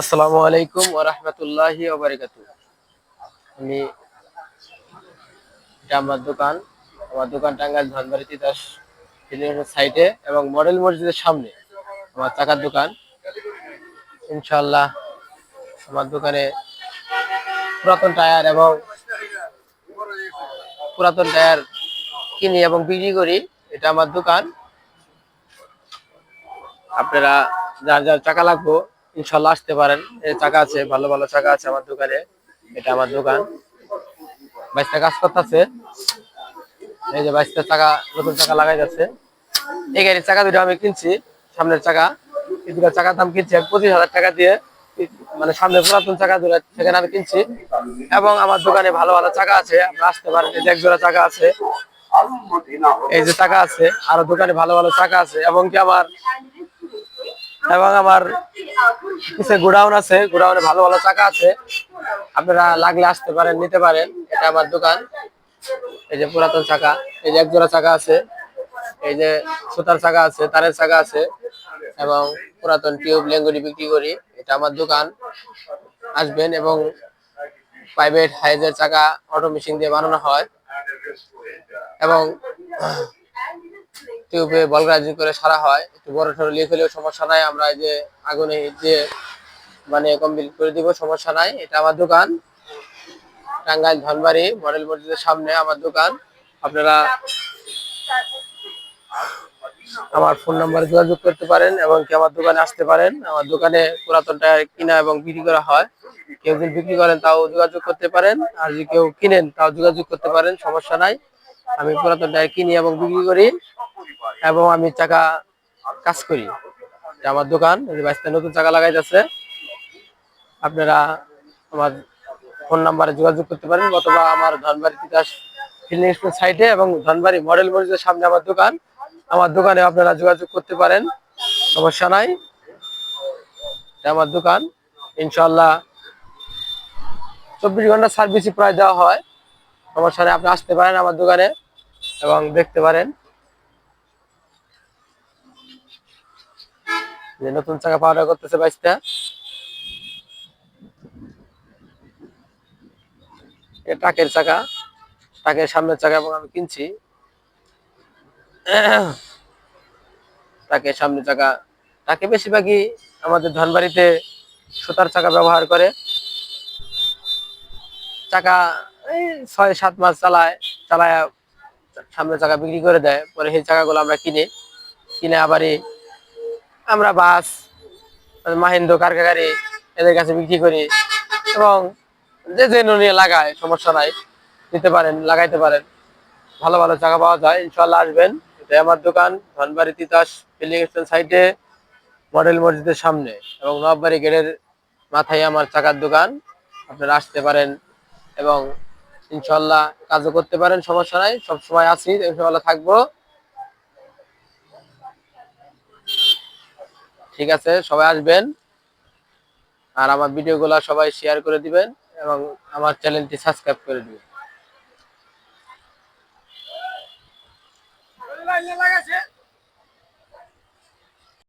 আসসালামু আলাইকুম ওয়া রাহমাতুল্লাহি ওয়া বারাকাতুহু। আমি এটা আমার দোকান। আমার দোকান টাঙ্গাইল ধনবাড়ি তিতাস সাইডে এবং মডেল মসজিদের সামনে আমার চাকার দোকান। ইনশাআল্লাহ আমার দোকানে পুরাতন টায়ার এবং পুরাতন টায়ার কিনি এবং বিক্রি করি। এটা আমার দোকান। আপনারা যার যার চাকা লাগবো ইনশাল্লাহ আসতে পারেন। চাকা আছে, ভালো ভালো চাকা আছে আমার দোকানে। এটা আমার দোকান। বাইশটা কাজ করতেছে। এই যে বাইশটা চাকা, নতুন চাকা লাগাই যাচ্ছে। এই গাড়ির চাকা দুটো আমি কিনছি, সামনের চাকা। এই দুটো চাকার দাম কিনছি পঁচিশ হাজার টাকা দিয়ে। মানে সামনে পুরাতন চাকা দুটো সেখানে আমি কিনছি। এবং আমার দোকানে ভালো ভালো চাকা আছে, আপনারা আসতে পারেন। এই যে এক জোড়া চাকা আছে। এই যে চাকা আছে, আরও দোকানে ভালো ভালো চাকা আছে। এবং কি আমার এবং আমার কিছু গোডাউন আছে, গোডাউনে ভালো ভালো চাকা আছে। আপনারা লাগলে আসতে পারেন, নিতে পারেন। এটা আমার দোকান। এই যে পুরাতন চাকা, এই যে এক জোড়া চাকা আছে, এই যে সুতার চাকা আছে, তারের চাকা আছে, এবং পুরাতন টিউব লেঙ্গুরি বিক্রি করি। এটা আমার দোকান। আসবেন এবং প্রাইভেট হাইজের চাকা, অটো মেশিন দিয়ে বানানো হয়। এবং টিউবে বলরাজি করে সারা হয়। একটু বড় সড়ো লিক হলেও সমস্যা নাই। আমরা এই যে আগুনে যে মানে কমপ্লিট করে দিব, সমস্যা নাই। এটা আমার দোকান। টাঙ্গাইল ধনবাড়ি, মডেল মসজিদের সামনে আমার দোকান। আপনারা আমার ফোন নাম্বারে যোগাযোগ করতে পারেন এবং কি আমার দোকানে আসতে পারেন। আমার দোকানে পুরাতন টায়ার কিনা এবং বিক্রি করা হয়। কেউ যদি বিক্রি করেন তাও যোগাযোগ করতে পারেন। আর যদি কেউ কিনেন তাও যোগাযোগ করতে পারেন, সমস্যা নাই। আমি পুরাতন টায়ার কিনি এবং বিক্রি করি এবং আমি চাকা কাজ করি। আমার দোকান নতুন চাকা লাগাই যাচ্ছে আপনারা আমার ফোন নাম্বারে যোগাযোগ করতে পারেন অথবা আমার ধনবাড়ি তিতাস ফিল্ডিং স্কুল সাইটে এবং ধনবাড়ি মডেল মসজিদের সামনে আমার দোকান। আমার দোকানে আপনারা যোগাযোগ করতে পারেন, সমস্যা নাই। আমার দোকান। ইনশাল্লাহ চব্বিশ ঘণ্টা সার্ভিসই প্রায় দেওয়া হয়। সমস্যা আপনি আসতে পারেন আমার দোকানে এবং দেখতে পারেন যে নতুন চাকা পাউডার করতেছে বাইশটা। এ টাকের চাকা টাকের সামনের চাকা এবং আমি কিনছি। টাকের সামনের চাকা। টাকে বেশিরভাগই আমাদের ধনবাড়িতে সুতার চাকা ব্যবহার করে। চাকা এই ছয় সাত মাস চালায় চালায় সামনের চাকা বিক্রি করে দেয়, পরে সেই চাকাগুলো আমরা কিনে। কিনে আবারই আমরা বাস, মাহিন্দ্র কারকা গাড়ি এদের কাছে বিক্রি করি এবং যে যে নিয়ে লাগায়, সমস্যা নাই, নিতে পারেন, লাগাইতে পারেন। ভালো ভালো চাকা পাওয়া যায় ইনশাল্লাহ আসবেন। এটাই আমার দোকান, ধনবাড়ি তিতাস স্টেশন সাইডে মডেল মসজিদের সামনে এবং নববাড়ি গেটের মাথায় আমার চাকার দোকান। আপনারা আসতে পারেন এবং ইনশাল্লাহ কাজও করতে পারেন, সমস্যা নাই। সবসময় আছি ইনশাল্লাহ থাকব। ঠিক আছে, সবাই আসবেন। আর আমার ভিডিওগুলো সবাই শেয়ার করে দিবেন এবং আমার চ্যানেলটি সাবস্ক্রাইব করে দিবেন। লাগাছে